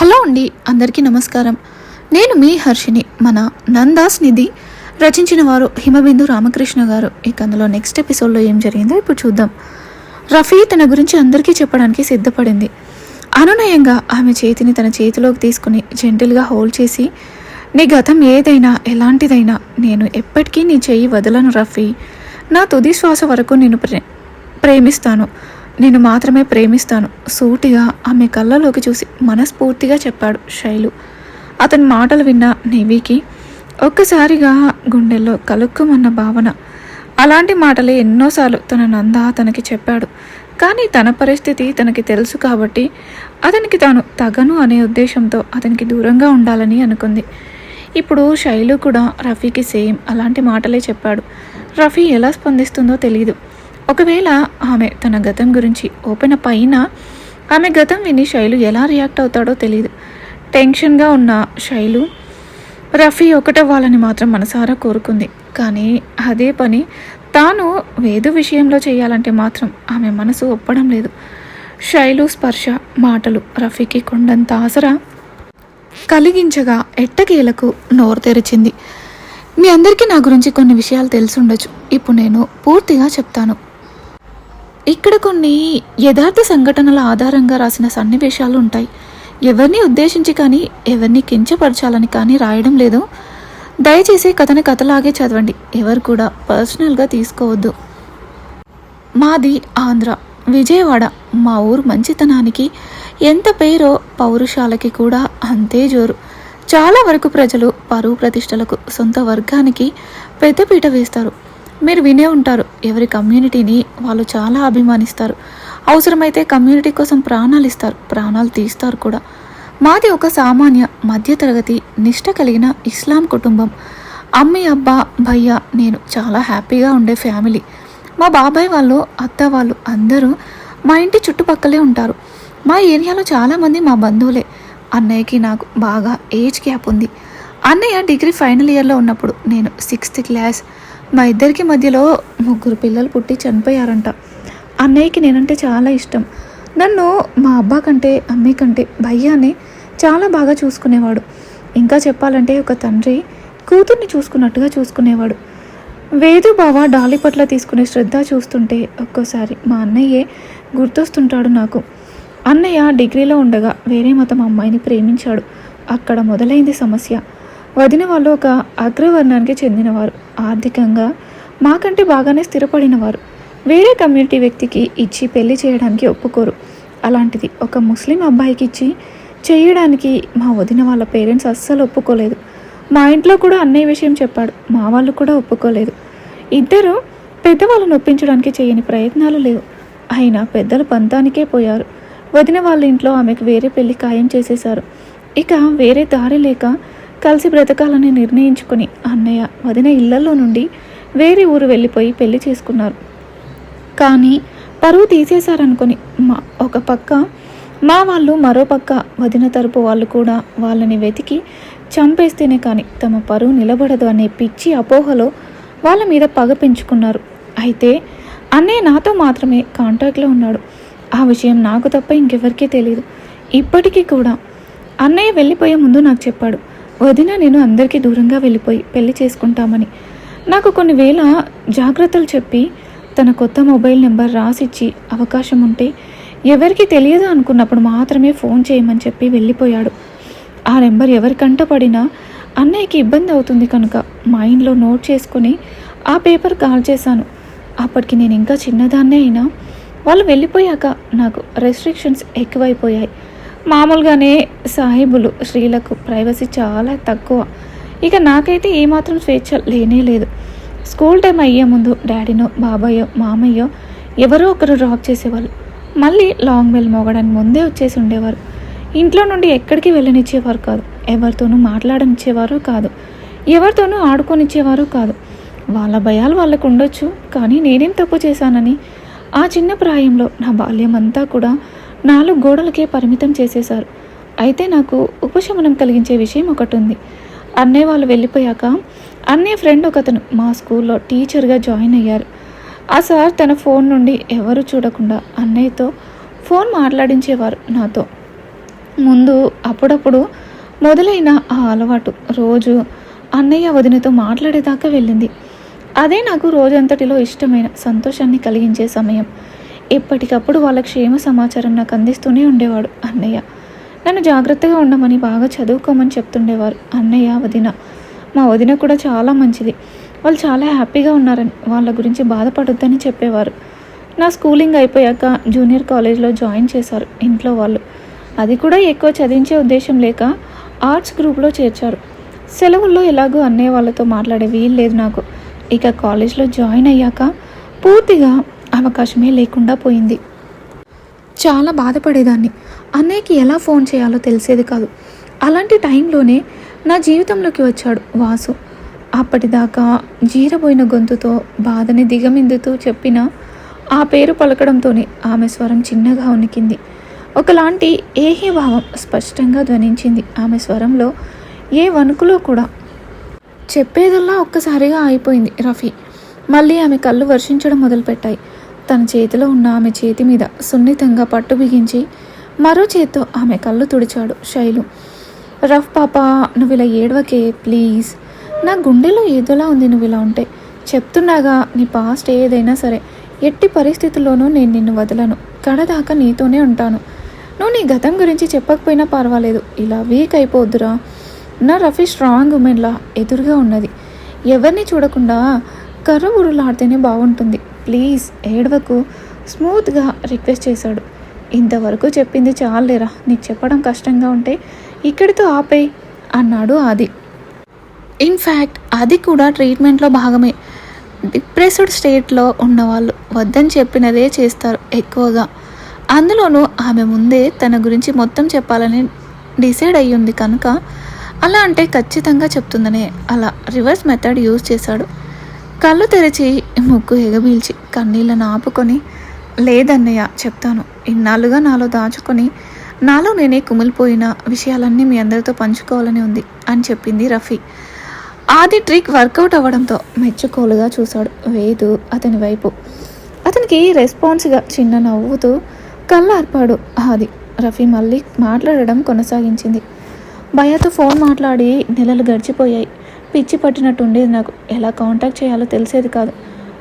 Hello అండి అందరికీ నమస్కారం. నేను మీ హర్షిని మన నందాస్ నిధి. రచించిన వారు హిమబిందు రామకృష్ణ గారు. ఇక అందులో నెక్స్ట్ ఎపిసోడ్లో ఏం జరిగిందో ఇప్పుడు చూద్దాం. రఫీ తన గురించి అందరికీ చెప్పడానికి సిద్ధపడింది. అనునయంగా ఆమె చేతిని తన చేతిలోకి తీసుకుని జెంటిల్గా హోల్డ్ చేసి నీ గతం ఏదైనా ఎలాంటిదైనా నేను ఎప్పటికీ నీ చెయ్యి వదలను రఫీ. నా తుది శ్వాస వరకు నేను ప్రే ప్రేమిస్తాను. నేను మాత్రమే ప్రేమిస్తాను. సూటిగా ఆమె కళ్ళలోకి చూసి మనస్ఫూర్తిగా చెప్పాడు శైలు. అతని మాటలు విన్న నెవీకి ఒక్కసారిగా గుండెల్లో కలుక్కుమన్న భావన. అలాంటి మాటలే ఎన్నోసార్లు తన నంద తనకి చెప్పాడు. కానీ తన పరిస్థితి తనకి తెలుసు కాబట్టి అతనికి తాను తగను అనే ఉద్దేశంతో అతనికి దూరంగా ఉండాలని అనుకుంది. ఇప్పుడు శైలు కూడా రఫీకి సేమ్ అలాంటి మాటలే చెప్పాడు. రఫీ ఎలా స్పందిస్తుందో తెలియదు ఒకవేళ ఆమె తన గతం గురించి ఓపెన్ అప్ అయినా ఆమె గతం విని శైలు ఎలా రియాక్ట్ అవుతాడో తెలియదు టెన్షన్గా ఉన్న శైలు రఫీ ఒకటవ్వాలని మాత్రం మనసారా కోరుకుంది. కానీ అదే పని తాను వేదు విషయంలో చేయాలంటే మాత్రం ఆమె మనసు ఒప్పడం లేదు. శైలు స్పర్శ మాటలు రఫీకి కొండంత ఆసరా కలిగించగా ఎట్టకేలకు నోరు తెరిచింది. మీ అందరికీ నా గురించి కొన్ని విషయాలు తెలిసి ఉండొచ్చు. ఇప్పుడు నేను పూర్తిగా చెప్తాను. ఇక్కడ కొన్ని యథార్థ సంఘటనల ఆధారంగా రాసిన సన్నివేశాలు ఉంటాయి. ఎవరిని ఉద్దేశించి కానీ ఎవరిని కించపరచాలని కానీ రాయడం లేదు. దయచేసి కథని కథలాగే చదవండి. ఎవరు కూడా పర్సనల్గా తీసుకోవద్దు. మాది ఆంధ్ర విజయవాడ. మా ఊరు మంచితనానికి ఎంత పేరో పౌరుషాలకి కూడా అంతే జోరు. చాలా వరకు ప్రజలు పరువు ప్రతిష్టలకు సొంత వర్గానికి పెద్దపీట వేస్తారు. మీరు వినే ఉంటారు. ఎవరి కమ్యూనిటీని వాళ్ళు చాలా అభిమానిస్తారు. అవసరమైతే కమ్యూనిటీ కోసం ప్రాణాలు ఇస్తారు. ప్రాణాలు తీస్తారు కూడా. మాది ఒక సామాన్య మధ్యతరగతి నిష్ట కలిగిన ఇస్లాం కుటుంబం. అమ్మి అబ్బా భయ్య నేను చాలా హ్యాపీగా ఉండే ఫ్యామిలీ. మా బాబాయ్ వాళ్ళు అత్త వాళ్ళు అందరూ మా ఇంటి చుట్టుపక్కలే ఉంటారు. మా ఏరియాలో చాలామంది మా బంధువులే. అన్నయ్యకి నాకు బాగా ఏజ్ గ్యాప్ ఉంది. అన్నయ్య డిగ్రీ ఫైనల్ ఇయర్లో ఉన్నప్పుడు నేను సిక్స్త్ క్లాస్ మా ఇద్దరికి మధ్యలో ముగ్గురు పిల్లలు పుట్టి చనిపోయారంట. అన్నయ్యకి నేనంటే చాలా ఇష్టం. నన్ను మా అబ్బా కంటే అమ్మి కంటే భయ్యానే చాలా బాగా చూసుకునేవాడు. ఇంకా చెప్పాలంటే ఒక తండ్రి కూతుర్ని చూసుకున్నట్టుగా చూసుకునేవాడు. వేదు బావ డాలి పట్ల తీసుకునే శ్రద్ధ చూస్తుంటే ఒక్కోసారి మా అన్నయ్యే గుర్తొస్తుంటాడు నాకు. అన్నయ్య డిగ్రీలో ఉండగా వేరే మతం అమ్మాయిని ప్రేమించాడు. అక్కడ మొదలైంది సమస్య. వదిన వాళ్ళు ఒక అగ్రవర్ణానికి చెందినవారు. ఆర్థికంగా మాకంటే బాగానే స్థిరపడినవారు. వేరే కమ్యూనిటీ వ్యక్తికి ఇచ్చి పెళ్ళి చేయడానికి ఒప్పుకోరు. అలాంటిది ఒక ముస్లిం అబ్బాయికి ఇచ్చి చేయడానికి మా వదిన వాళ్ళ పేరెంట్స్ అస్సలు ఒప్పుకోలేదు. మా ఇంట్లో కూడా అన్నయ్య విషయం చెప్పాడు. మా వాళ్ళు కూడా ఒప్పుకోలేదు. ఇద్దరు పెద్దవాళ్ళను ఒప్పించడానికి చేయని ప్రయత్నాలు లేవు. అయినా పెద్దలు పంతానికే పోయారు. వదిన వాళ్ళ ఇంట్లో ఆమెకు వేరే పెళ్ళి ఖాయం చేసేశారు. ఇక వేరే దారి లేక కలిసి బ్రతకాలని నిర్ణయించుకుని అన్నయ్య వదిన ఇళ్ళలో నుండి వేరే ఊరు వెళ్ళిపోయి పెళ్ళి చేసుకున్నారు. కానీ పరువు తీసేశారనుకుని మా ఒక పక్క మా వాళ్ళు మరో పక్క వదిన తరపు వాళ్ళు కూడా వాళ్ళని వెతికి చంపేస్తేనే కానీ తమ పరువు నిలబడదు అనే పిచ్చి అపోహలో వాళ్ళ మీద పగ పెంచుకున్నారు. అయితే అన్నయ్య నాతో మాత్రమే కాంటాక్ట్లో ఉన్నాడు. ఆ విషయం నాకు తప్ప ఇంకెవరికీ తెలియదు ఇప్పటికీ కూడా అన్నయ్య వెళ్ళిపోయే ముందు నాకు చెప్పాడు. వదిన నేను అందరికీ దూరంగా వెళ్ళిపోయి పెళ్ళి చేసుకుంటామని. నాకు కొన్ని వేల జాగ్రత్తలు చెప్పి తన కొత్త మొబైల్ నెంబర్ రాసిచ్చి అవకాశం ఉంటే ఎవరికి తెలియదు అనుకున్నప్పుడు మాత్రమే ఫోన్ చేయమని చెప్పి వెళ్ళిపోయాడు. ఆ నెంబర్ ఎవరికంట పడినా అన్నయ్యకి ఇబ్బంది అవుతుంది కనుక మైండ్లో నోట్ చేసుకొని ఆ పేపర్ కాల్ చేశాను. అప్పటికి నేను ఇంకా చిన్నదాన్నే అయినా వాళ్ళు వెళ్ళిపోయాక నాకు రెస్ట్రిక్షన్స్ ఎక్కువైపోయాయి. మామూలుగానే సాహిబులు స్త్రీలకు ప్రైవసీ చాలా తక్కువ. ఇక నాకైతే ఏమాత్రం స్వేచ్ఛ లేనే లేదు. స్కూల్ టైం అయ్యే ముందు డాడీనో బాబాయో మామయ్యో ఎవరో ఒకరు డ్రాప్ చేసేవాళ్ళు. మళ్ళీ లాంగ్ బెల్ మోగడానికి ముందే వచ్చేసి ఉండేవారు. ఇంట్లో నుండి ఎక్కడికి వెళ్ళనిచ్చేవారు కాదు. ఎవరితోనూ మాట్లాడనిచ్చేవారు కాదు. ఎవరితోనూ ఆడుకొనిచ్చేవారు కాదు. వాళ్ళ భయాలు వాళ్ళకు ఉండొచ్చు కానీ నేనేం తప్పు చేశానని? ఆ చిన్న ప్రాయంలో నా బాల్యం అంతా కూడా నాలుగు గోడలకే పరిమితం చేసేశారు. అయితే నాకు ఉపశమనం కలిగించే విషయం ఒకటి ఉంది అన్నయ్య వాళ్ళు వెళ్ళిపోయాక అన్నయ్య ఫ్రెండ్ ఒకతను మా స్కూల్లో టీచర్గా జాయిన్ అయ్యారు. ఆ సార్ తన ఫోన్ నుండి ఎవరు చూడకుండా అన్నయ్యతో ఫోన్ మాట్లాడించేవారు నాతో. ముందు అప్పుడప్పుడు మొదలైన ఆ అలవాటు రోజు అన్నయ్య వదినతో మాట్లాడేదాకా వెళ్ళింది. అదే నాకు రోజంతటిలో ఇష్టమైన సంతోషాన్ని కలిగించే సమయం. ఎప్పటికప్పుడు వాళ్ళ క్షేమ సమాచారం నాకు అందిస్తూనే ఉండేవాడు అన్నయ్య. నన్ను జాగ్రత్తగా ఉండమని బాగా చదువుకోమని చెప్తుండేవారు అన్నయ్య వదిన. మా వదిన కూడా చాలా మంచిది. వాళ్ళు చాలా హ్యాపీగా ఉన్నారని వాళ్ళ గురించి బాధపడొద్దని చెప్పేవారు. నా స్కూలింగ్ అయిపోయాక జూనియర్ కాలేజ్లో జాయిన్ చేశారు ఇంట్లో వాళ్ళు. అది కూడా ఎక్కువ చదివించే ఉద్దేశం లేక ఆర్ట్స్ గ్రూప్లో చేర్చారు. సెలవుల్లో ఎలాగో అన్నయ్య వాళ్ళతో మాట్లాడే వీలు లేదు నాకు. ఇక కాలేజ్లో జాయిన్ అయ్యాక పూర్తిగా అవకాశమే లేకుండా పోయింది. చాలా బాధపడేదాన్ని. అన్నయ్యకి ఎలా ఫోన్ చేయాలో తెలిసేది కాదు. అలాంటి టైంలోనే నా జీవితంలోకి వచ్చాడు వాసు. అప్పటిదాకా జీరబోయిన గొంతుతో బాధని దిగమిందుతూ చెప్పిన ఆ పేరు పలకడంతోనే ఆమె స్వరం చిన్నగా ఉనికింది. ఒకలాంటి ఏహే భావం స్పష్టంగా ధ్వనించింది ఆమె స్వరంలో. ఏ వణుకులో కూడా. చెప్పేదల్లా ఒక్కసారిగా అయిపోయింది రఫీ. మళ్ళీ ఆమె కళ్ళు వర్షించడం మొదలుపెట్టాయి. తన చేతిలో ఉన్న ఆమె చేతి మీద సున్నితంగా పట్టు బిగించి మరో చేత్తో ఆమె కళ్ళు తుడిచాడు శైలు. రఫ్ పాపా నువ్వు ఇలా ఏడవకే ప్లీజ్. నా గుండెలో ఏదోలా ఉంది నువ్వు ఇలా ఉంటే. చెప్తున్నాగా నీ పాస్ట్ ఏదైనా సరే ఎట్టి పరిస్థితుల్లోనూ నేను నిన్ను వదలను. కడదాకా నీతోనే ఉంటాను. నువ్వు నీ గతం గురించి చెప్పకపోయినా పర్వాలేదు. ఇలా వీక్ అయిపోద్దురా నా రఫీ స్ట్రాంగ్ ఉమెన్లా ఎదురుగా ఉన్నది. ఎవరిని చూడకుండా కర్ర ఉరులాడితేనే బాగుంటుంది. ప్లీజ్ ఏడవకు. స్మూత్గా రిక్వెస్ట్ చేశాడు. ఇంతవరకు చెప్పింది చాలేరా నీకు చెప్పడం కష్టంగా ఉంటే ఇక్కడితో ఆపేయ్ అన్నాడు ఆది. ఇన్ఫ్యాక్ట్ అది కూడా ట్రీట్మెంట్లో భాగమే. డిప్రెస్డ్ స్టేట్లో ఉన్నవాళ్ళు వద్దని చెప్పినదే చేస్తారు ఎక్కువగా. అందులోనూ ఆమె ముందే తన గురించి మొత్తం చెప్పాలని డిసైడ్ అయ్యింది కనుక అలా అంటే ఖచ్చితంగా చెప్తుందనే అలా రివర్స్ మెథడ్ యూజ్ చేశాడు కళ్ళు తెరిచి ముక్కు ఎగబీల్చి కన్నీళ్ళను ఆపుకొని లేదన్నయ్య చెప్తాను. ఇన్నాళ్ళుగా నాలో దాచుకొని నాలో నేనే కుమిలిపోయిన విషయాలన్నీ మీ అందరితో పంచుకోవాలని ఉంది అని చెప్పింది రఫీ. ఆది ట్రిక్ వర్కౌట్ అవ్వడంతో మెచ్చుకోలుగా చూశాడు వేదు అతని వైపు. అతనికి రెస్పాన్స్గా చిన్న నవ్వుతూ కళ్ళార్పాడు ఆది. రఫీ మళ్ళీ మాట్లాడడం కొనసాగించింది. భయతో ఫోన్ మాట్లాడి నెలలు గడిచిపోయాయి. పిచ్చి పట్టినట్టు ఉండేది నాకు. ఎలా కాంటాక్ట్ చేయాలో తెలిసేది కాదు.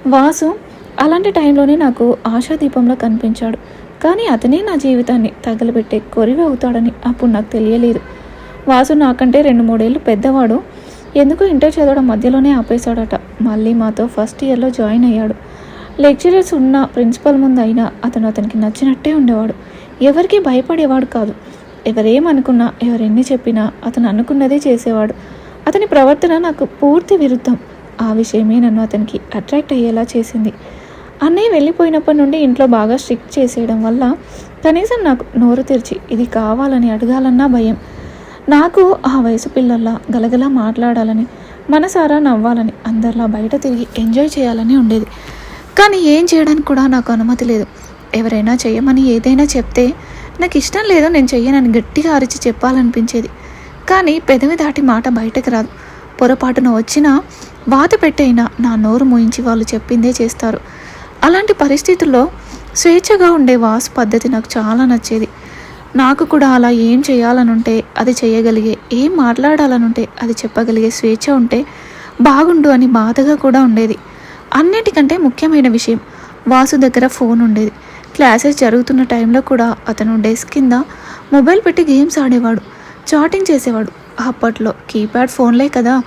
వాసు అలాంటి టైంలోనే నాకు ఆశాదీపంలో కనిపించాడు. కానీ అతనే నా జీవితాన్ని తగలబెట్టే కొరివి అవుతాడని అప్పుడు నాకు తెలియలేదు. వాసు నాకంటే రెండు మూడేళ్ళు పెద్దవాడు. ఎందుకో ఇంటర్ చదవడం మధ్యలోనే ఆపేశాడట. మళ్ళీ మాతో ఫస్ట్ ఇయర్లో జాయిన్ అయ్యాడు. లెక్చరర్స్ ఉన్న ప్రిన్సిపల్ ముందు అయినా అతను అతనికి నచ్చినట్టే ఉండేవాడు. ఎవరికి భయపడేవాడు కాదు. ఎవరేమనుకున్నా ఎవరెన్ని చెప్పినా అతను అనుకున్నదే చేసేవాడు. అతని ప్రవర్తన నాకు పూర్తి విరుద్ధం. ఆ విషయమే నన్ను అతనికి అట్రాక్ట్ అయ్యేలా చేసింది. అన్నయ్య వెళ్ళిపోయినప్పటి నుండి ఇంట్లో బాగా స్ట్రిక్ట్ చేసేయడం వల్ల కనీసం నాకు నోరు తెరిచి ఇది కావాలని అడగాలన్నా భయం. నాకు ఆ వయసు పిల్లల్లా గలగలా మాట్లాడాలని మనసారా నవ్వాలని అందరిలా బయట తిరిగి ఎంజాయ్ చేయాలని ఉండేది. కానీ ఏం చేయడానికి కూడా నాకు అనుమతి లేదు. ఎవరైనా చేయమని ఏదైనా చెప్తే నాకు ఇష్టం లేదో నేను చెయ్యనని గట్టిగా అరిచి చెప్పాలనిపించేది. కానీ పెదవి దాటి మాట బయటకు రాదు. పొరపాటున వచ్చినా వాత పెట్టైనా నా నోరు మూయించి వాళ్ళు చెప్పిందే చేస్తారు. అలాంటి పరిస్థితుల్లో స్వేచ్ఛగా ఉండే వాస్ పద్ధతి నాకు చాలా నచ్చేది. నాకు కూడా అలా ఏం చేయాలనుంటే అది చేయగలిగే ఏం మాట్లాడాలనుంటే అది చెప్పగలిగే స్వేచ్ఛ ఉంటే బాగుండు అని బాధగా కూడా ఉండేది. అన్నిటికంటే ముఖ్యమైన విషయం వాసు దగ్గర ఫోన్ ఉండేది. క్లాసెస్ జరుగుతున్న టైంలో కూడా అతను డెస్క్ కింద మొబైల్ పెట్టి గేమ్స్ ఆడేవాడు. చాటింగ్ చేసేవాడు. అప్పట్లో కీప్యాడ్ ఫోన్లే కదా.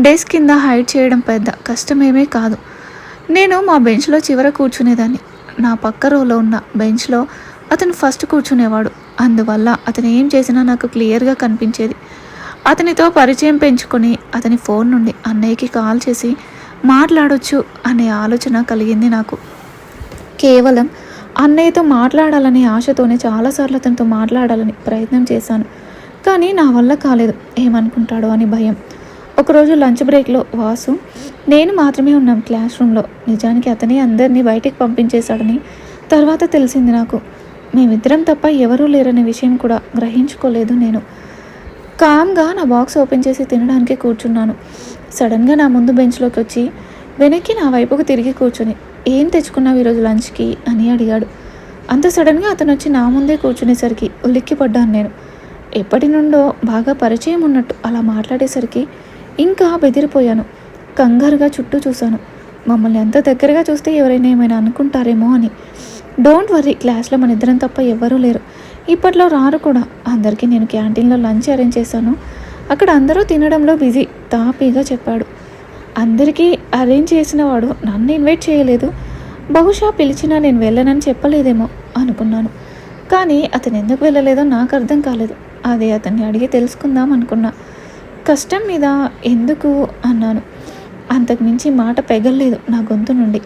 డెస్క్ కింద హైడ్ చేయడం పెద్ద కష్టమేమీ కాదు. నేను మా బెంచ్లో చివర కూర్చునేదాన్ని. నా పక్క రోలో ఉన్న బెంచ్లో అతను ఫస్ట్ కూర్చునేవాడు. అందువల్ల అతను ఏం చేసినా నాకు క్లియర్గా కనిపించేది. అతనితో పరిచయం పెంచుకొని అతని ఫోన్ నుండి అన్నయ్యకి కాల్ చేసి మాట్లాడొచ్చు అనే ఆలోచన కలిగింది నాకు. కేవలం అన్నయ్యతో మాట్లాడాలనే ఆశతోనే చాలాసార్లు అతనితో మాట్లాడాలని ప్రయత్నం చేశాను. కానీ నా వల్ల కాలేదు. ఏమనుకుంటాడో అని భయం. ఒకరోజు లంచ్ బ్రేక్లో వాసు నేను మాత్రమే ఉన్నాం క్లాస్ రూమ్లో. నిజానికి అతనే అందరినీ బయటికి పంపించేశాడని తర్వాత తెలిసింది నాకు. మేమిద్దరం తప్ప ఎవరూ లేరనే విషయం కూడా గ్రహించుకోలేదు నేను. కామ్గా నా బాక్స్ ఓపెన్ చేసి తినడానికి కూర్చున్నాను. సడన్గా నా ముందు బెంచ్లోకి వచ్చి వెనక్కి నా వైపుకు తిరిగి కూర్చొని ఏం తెచ్చుకున్నావు ఈరోజు లంచ్కి? అని అడిగాడు. అంత సడన్గా అతను వచ్చి నా ముందే కూర్చునేసరికి ఉలిక్కిపడ్డాను నేను. ఎప్పటి నుండో బాగా పరిచయం ఉన్నట్టు అలా మాట్లాడేసరికి ఇంకా బెదిరిపోయాను. కంగారుగా చుట్టూ చూశాను. మమ్మల్ని ఎంత దగ్గరగా చూస్తే ఎవరైనా ఏమైనా అనుకుంటారేమో అని. డోంట్ వరీ క్లాస్లో మన ఇద్దరం తప్ప ఎవ్వరూ లేరు. ఇప్పట్లో రారు కూడా. అందరికీ నేను క్యాంటీన్లో లంచ్ అరేంజ్ చేశాను. అక్కడ అందరూ తినడంలో బిజీ తాపీగా చెప్పాడు. అందరికీ అరేంజ్ చేసిన వాడు నన్ను ఇన్వైట్ చేయలేదు. బహుశా పిలిచినా నేను వెళ్ళనని చెప్పలేదేమో అనుకున్నాను. కానీ అతను ఎందుకు వెళ్ళలేదో నాకు అర్థం కాలేదు. అదే అతన్ని అడిగి తెలుసుకుందాం అనుకున్నా. కష్టం మీద ఎందుకు అన్నాను. అంతకుమించి మాట పెగల్లేదు నా గొంతు నుండి.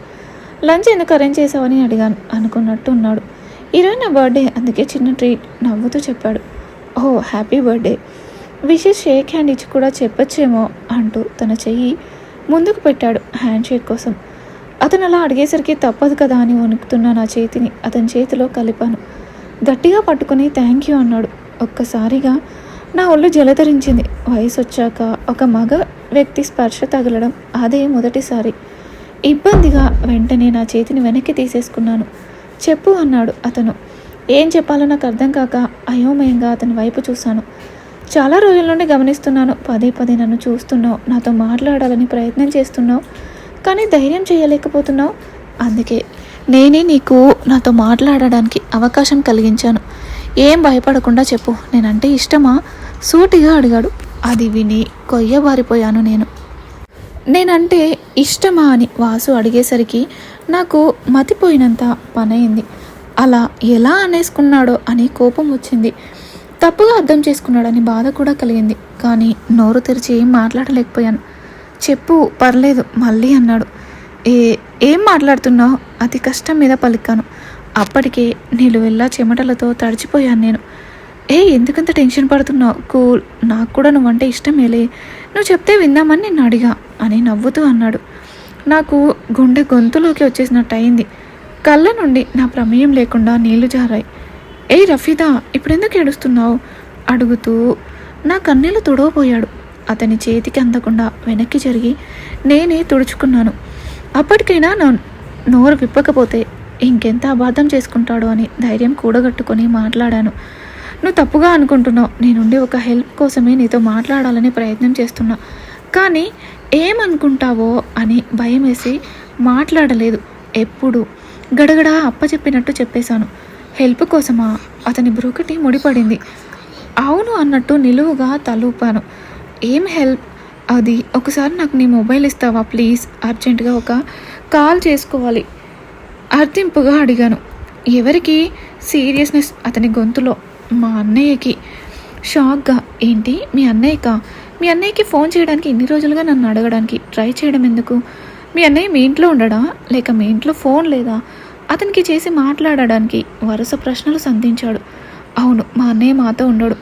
లంచ్ ఎందుకు అరేంజ్ చేసావని అడిగాను అనుకున్నట్టు ఉన్నాడు. ఈరోజు నా బర్త్డే అందుకే చిన్న ట్రీట్ నవ్వుతూ చెప్పాడు. ఓ happy birthday. Wishes shake hand ఇచ్చి కూడా చెప్పొచ్చేమో అంటూ తన చెయ్యి ముందుకు పెట్టాడు హ్యాండ్ షేక్ కోసం. అతను అలా అడిగేసరికి తప్పదు కదా అని వణుకుతున్న నా చేతిని అతని చేతిలో కలిపాను. గట్టిగా పట్టుకుని థ్యాంక్ యూ అన్నాడు. ఒక్కసారిగా నా ఒళ్ళు జలధరించింది. వయసు వచ్చాక ఒక మగ వ్యక్తి స్పర్శ తగలడం అదే మొదటిసారి. ఇబ్బందిగా వెంటనే నా చేతిని వెనక్కి తీసేసుకున్నాను. చెప్పు అన్నాడు అతను. ఏం చెప్పాలో నాకు అర్థం కాక అయోమయంగా అతని వైపు చూశాను. చాలా రోజుల నుండి గమనిస్తున్నాను. పదే పదే నన్ను చూస్తున్నావు. నాతో మాట్లాడాలని ప్రయత్నం చేస్తున్నావు. కానీ ధైర్యం చేయలేకపోతున్నావు. అందుకే నేనే నీకు నాతో మాట్లాడడానికి అవకాశం కలిగించాను. ఏం భయపడకుండా చెప్పు. నేనంటే ఇష్టమా? సూటిగా అడిగాడు. అది విని కొయ్యబారిపోయాను నేను. నేనంటే ఇష్టమా అని వాసు అడిగేసరికి నాకు మతిపోయినంత పనయింది అలా ఎలా అనేసుకున్నాడో అని కోపం వచ్చింది. తప్పుగా అర్థం చేసుకున్నాడని బాధ కూడా కలిగింది. కానీ నోరు తెరిచి ఏం మాట్లాడలేకపోయాను. చెప్పు పర్లేదు మళ్ళీ అన్నాడు. ఏ ఏం మాట్లాడుతున్నావు? అతి కష్టం మీద పలికాను. అప్పటికే నిలువెల్లా చెమటలతో తడిచిపోయాను నేను. ఏ ఎందుకంత టెన్షన్ పడుతున్నావు? కూల్. నాకు కూడా నువ్వంటే ఇష్టమేలే. నువ్వు చెప్తే విందామని నిన్ను అడిగా అని నవ్వుతూ అన్నాడు. నాకు గుండె గొంతులోకి వచ్చేసినట్టు అయింది కళ్ళ నుండి నా ప్రమేయం లేకుండా నీళ్ళు జారాయి. ఏ రఫీదా ఇప్పుడెందుకు ఏడుస్తున్నావు? అడుగుతూ నా కన్నీళ్ళు తుడవపోయాడు అతని చేతికి అందకుండా వెనక్కి జరిగి నేనే తుడుచుకున్నాను. అప్పటికైనా నా నోరు విప్పకపోతే ఇంకెంత అబాధం చేసుకుంటాడో అని ధైర్యం కూడగట్టుకొని మాట్లాడాను. నువ్వు తప్పుగా అనుకుంటున్నావు. నేనుండి ఒక హెల్ప్ కోసమే నీతో మాట్లాడాలని ప్రయత్నం చేస్తున్నా. కానీ ఏమనుకుంటావో అని భయం వేసి మాట్లాడలేదు. ఎప్పుడు? గడగడ అప్పచెప్పినట్టు చెప్పేశాను. హెల్ప్ కోసమా? అతని బ్రూకటి ముడిపడింది. అవును అన్నట్టు నిలువుగా తలూపాను. ఏం హెల్ప్? అది ఒకసారి నాకు నీ మొబైల్ ఇస్తావా ప్లీజ్? అర్జెంటుగా ఒక కాల్ చేసుకోవాలి. అర్థింపుగా అడిగాను. ఎవరికి? సీరియస్నెస్ అతని గొంతులో. మా అన్నయ్యకి. షాక్గా ఏంటి? మీ అన్నయ్యకా? మీ అన్నయ్యకి ఫోన్ చేయడానికి ఇన్ని రోజులుగా నన్ను అడగడానికి ట్రై చేయడం ఎందుకు? మీ అన్నయ్య మీ ఇంట్లో ఉండడా? లేక మీ ఇంట్లో ఫోన్ లేదా? అతనికి చేసి మాట్లాడడానికి వరుస ప్రశ్నలు సంధించాడు. అవును మా అన్నయ్య మాతో ఉండడు.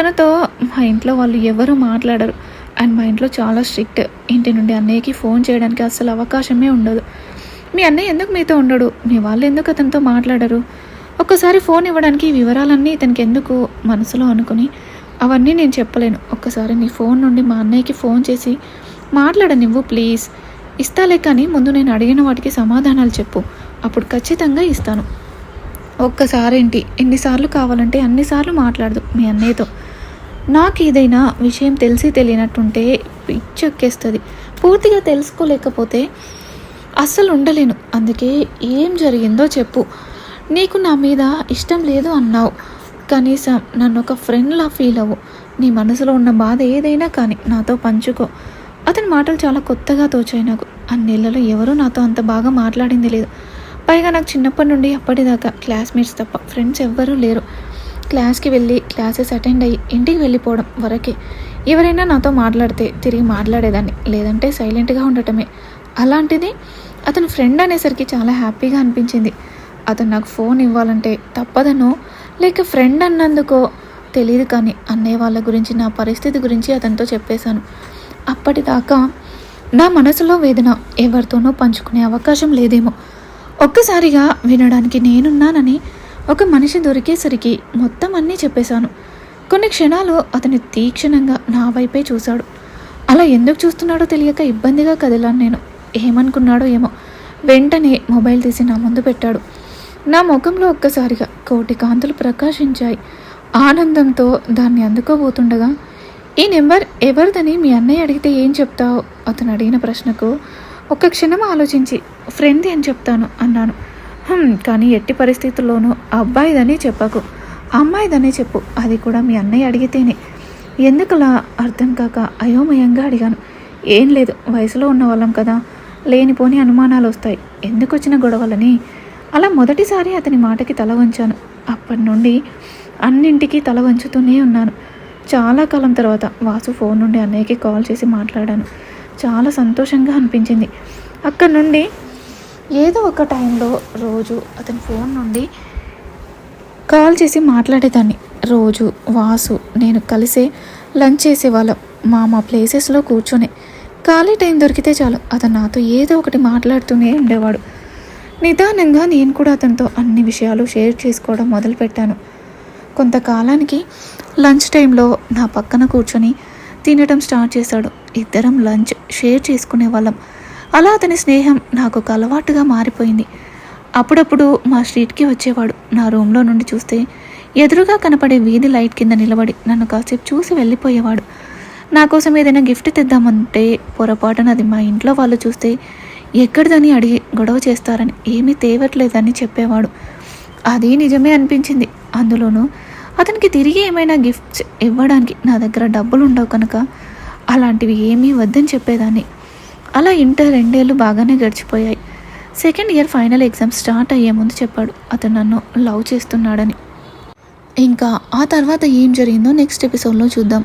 తనతో మా ఇంట్లో వాళ్ళు ఎవరు మాట్లాడరు. అండ్ మా ఇంట్లో చాలా స్ట్రిక్ట్. ఇంటి నుండి అన్నయ్యకి ఫోన్ చేయడానికి అసలు అవకాశమే ఉండదు. మీ అన్నయ్య ఎందుకు మీతో ఉండడు? మీ వాళ్ళు ఎందుకు అతనితో మాట్లాడరు? ఒక్కసారి ఫోన్ ఇవ్వడానికి వివరాలన్నీ ఇతనికి ఎందుకు మనసులో అనుకుని అవన్నీ నేను చెప్పలేను. ఒక్కసారి నీ ఫోన్ నుండి మా అన్నయ్యకి ఫోన్ చేసి మాట్లాడనివ్వు ప్లీజ్. ఇస్తాలే కానీ ముందు నేను అడిగిన వాటికి సమాధానాలు చెప్పు. అప్పుడు ఖచ్చితంగా ఇస్తాను. ఒక్కసారేంటి? ఎన్నిసార్లు కావాలంటే అన్నిసార్లు మాట్లాడదు మీ అన్నయ్యతో. నాకు ఏదైనా విషయం తెలిసి తెలియనట్టుంటే పిచ్చెక్కేస్తుంది. పూర్తిగా తెలుసుకోలేకపోతే అస్సలు ఉండలేను. అందుకే ఏం జరిగిందో చెప్పు. నీకు నా మీద ఇష్టం లేదు అన్నావు. కనీసం నన్ను ఒక ఫ్రెండ్లా ఫీల్ అవ్వు. నీ మనసులో ఉన్న బాధ ఏదైనా కానీ నాతో పంచుకో. అతని మాటలు చాలా కొత్తగా తోచాయి నాకు. అన్నేళ్ళలో ఎవరూ నాతో అంత బాగా మాట్లాడింది లేదు. పైగా నాకు చిన్నప్పటి నుండి అప్పటిదాకా క్లాస్మేట్స్ తప్ప ఫ్రెండ్స్ ఎవ్వరూ లేరు. క్లాస్కి వెళ్ళి క్లాసెస్ అటెండ్ అయ్యి ఇంటికి వెళ్ళిపోవడం వరకే. ఎవరైనా నాతో మాట్లాడితే తిరిగి మాట్లాడేదాన్ని. లేదంటే సైలెంట్గా ఉండటమే. అలాంటిది అతను ఫ్రెండ్ అనేసరికి చాలా హ్యాపీగా అనిపించింది. అతను నాకు ఫోన్ ఇవ్వాలంటే తప్పదనో లేక ఫ్రెండ్ అన్నందుకో తెలియదు కానీ అన్నయ్య వాళ్ళ గురించి నా పరిస్థితి గురించి అతనితో చెప్పేశాను. అప్పటిదాకా నా మనసులో వేదన ఎవరితోనో పంచుకునే అవకాశం లేదేమో. ఒక్కసారిగా వినడానికి నేనున్నానని ఒక మనిషి దొరికేసరికి మొత్తం అన్నీ చెప్పేశాను. కొన్ని క్షణాలు అతని తీక్షణంగా నా వైపే చూశాడు. అలా ఎందుకు చూస్తున్నాడో తెలియక ఇబ్బందిగా కదిలాను నేను. ఏమనుకున్నాడో ఏమో. వెంటనే మొబైల్ తీసి నా ముందు పెట్టాడు. నా ముఖంలో ఒక్కసారిగా కోటి కాంతులు ప్రకాశించాయి. ఆనందంతో దాన్ని అందుకోబోతుండగా ఈ నెంబర్ ఎవరిదని మీ అన్నయ్య అడిగితే ఏం చెప్తావు? అతను అడిగిన ప్రశ్నకు ఒక్క క్షణం ఆలోచించి ఫ్రెండ్ది అని చెప్తాను అన్నాను. కానీ ఎట్టి పరిస్థితుల్లోనూ అబ్బాయిదని చెప్పకు. అమ్మాయిదనే చెప్పు అది కూడా మీ అన్నయ్య అడిగితేనే. ఎందుకలా? అర్థం కాక అయోమయంగా అడిగాను. ఏం లేదు వయసులో ఉన్న వాళ్ళం కదా. లేనిపోని అనుమానాలు వస్తాయి. ఎందుకొచ్చిన గొడవలని? అలా మొదటిసారి అతని మాటకి తల వంచాను. అప్పటి నుండి అన్నింటికి తల వంచుతూనే ఉన్నాను. చాలా కాలం తర్వాత వాసు ఫోన్ నుండి అన్నయ్యకి కాల్ చేసి మాట్లాడాను. చాలా సంతోషంగా అనిపించింది. అక్కడి నుండి ఏదో ఒక టైంలో రోజు అతని ఫోన్ నుండి కాల్ చేసి మాట్లాడేదాన్ని. రోజు వాసు నేను కలిసే లంచ్ చేసేవాళ్ళం. మా మా ప్లేసెస్లో కూర్చొని ఖాళీ టైం దొరికితే చాలు. అతను నాతో ఏదో ఒకటి మాట్లాడుతూనే ఉండేవాడు. నిదానంగా నేను కూడా అతనితో అన్ని విషయాలు షేర్ చేసుకోవడం మొదలుపెట్టాను. కొంతకాలానికి లంచ్ టైంలో నా పక్కన కూర్చొని తినడం స్టార్ట్ చేశాడు. ఇద్దరం లంచ్ షేర్ చేసుకునే వాళ్ళం. అలా అతని స్నేహం నాకు ఒక అలవాటుగా మారిపోయింది. అప్పుడప్పుడు మా స్ట్రీట్కి వచ్చేవాడు. నా రూమ్లో నుండి చూస్తే ఎదురుగా కనపడే వీధి లైట్ కింద నిలబడి నన్ను కాసేపు చూసి వెళ్ళిపోయేవాడు. నా కోసం ఏదైనా గిఫ్ట్ తెద్దామంటే పొరపాటున అది మా ఇంట్లో వాళ్ళు చూస్తే ఎక్కడిదని అడిగి గొడవ చేస్తారని ఏమీ తేవట్లేదని చెప్పేవాడు. అది నిజమే అనిపించింది. అందులోనూ అతనికి తిరిగి ఏమైనా గిఫ్ట్స్ ఇవ్వడానికి నా దగ్గర డబ్బులు ఉండవు కనుక అలాంటివి ఏమీ వద్దని చెప్పేదాన్ని. అలా ఇంటర్ రెండేళ్ళు బాగానే గడిచిపోయాయి. Second year final exam start అయ్యే ముందు చెప్పాడు. అతను నన్ను లవ్ చేస్తున్నాడని. ఇంకా ఆ తర్వాత ఏం జరిగిందో నెక్స్ట్ ఎపిసోడ్లో చూద్దాం.